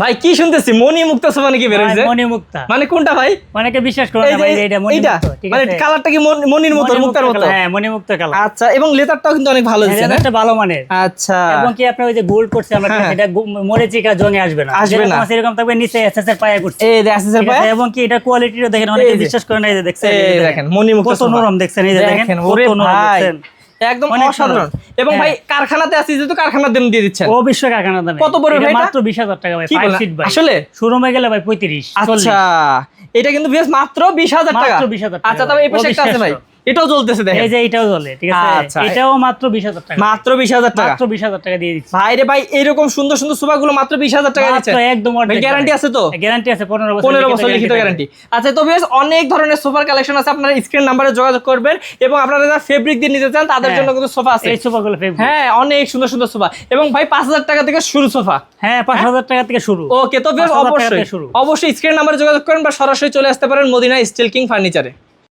ভাই কি শুনতেছি? মনি মুক্ত সোফা নাকি বেরোইছে মনি মুক্তা মানে কোনটা ভাই? অনেকে বিশ্বাস করে না ভাই এটা মনি মুক্ত ঠিক মানে আছে। কালারটা কি মনির মতো মুক্তার মতো? হ্যাঁ মনি মুক্ত কালার আচ্ছা এবং লেদারটাও কিন্তু অনেক ভালো দিচ্ছে না? এটা ভালো মানের আচ্ছা। এবং কি আপনার ওই যে গোল্ড করছে আমরা হ্যাঁ। এটা মরিচিকা জঙে আসবে না। আসবে না। এরকম থাকবে নিচে এসএস এর পায়া করছে এই যে ঠিক পায়ে? এবং কি এটা কোয়ালিটিটা দেখেন অনেকে বিশ্বাস করে না এই যে দেখছেন এই দেখেন, মণিমুক্ত কত সোফা। নরম দেখছেন এই যে দেখেন কত নরম দেখছেন। একদম অসাধারণ। এবং ভাই হ্যাঁ। কারখানাতে আছি যেহেতু কারখানার দাম দিয়ে দিচ্ছেন। ও বিশ্ব দাম। দামে কত পড়বে ভাই মাত্র বিশ হাজার টাকা ভাই কি ফাইভ সিট ভাই। আসলে? শোরুমে গেলে ভাই পঁয়ত্রিশ আচ্ছা এটা কিন্তু বেশ মাত্র বিশ হাজার টাকা। মাত্র 20,000 টাকা আচ্ছা তবে এই পাশে একটা আছে ভাই। এটাও চলতেছে দেখেন। এই যে এটাও চলে ঠিক আছে? আচ্ছা। এটাও মাত্র বিশ হাজার টাকা মাত্র বিশ হাজার টাকা। মাত্র বিশ হাজার টাকা দিয়ে দিচ্ছি। ভাই রে ভাই এরকম সুন্দর সুন্দর সোফা গুলো মাত্র বিশ হাজার টাকা দিচ্ছে। মাত্র একদম গ্যারান্টি আছে তো? গ্যারান্টি আছে পনেরো বছর পনেরো বছর লিখিত গ্যারান্টি আচ্ছা তো বেশ অনেক ধরনের সোফার কালেকশন আছে। আপনারা স্ক্রিন নাম্বারে যোগাযোগ করবেন এবং আপনারা যারা ফেব্রিক দিয়ে নিতে চান তাদের হ্যাঁ। জন্য কিন্তু সোফা আছে। এই সোফাগুলো ফেব্রিক হ্যাঁ অনেক সুন্দর সুন্দর সোফা। এবং ভাই পাঁচ হাজার টাকা থেকে শুরু সোফা। হ্যাঁ পাঁচ হাজার টাকা থেকে শুরু। ওকে তো বেশ অবশ্যই। শুরু। অবশ্যই স্ক্রিন নাম্বারে যোগাযোগ করেন বা সরাসরি চলে আসতে পারেন মদিনা স্টিল কিং ফার্নিচারে।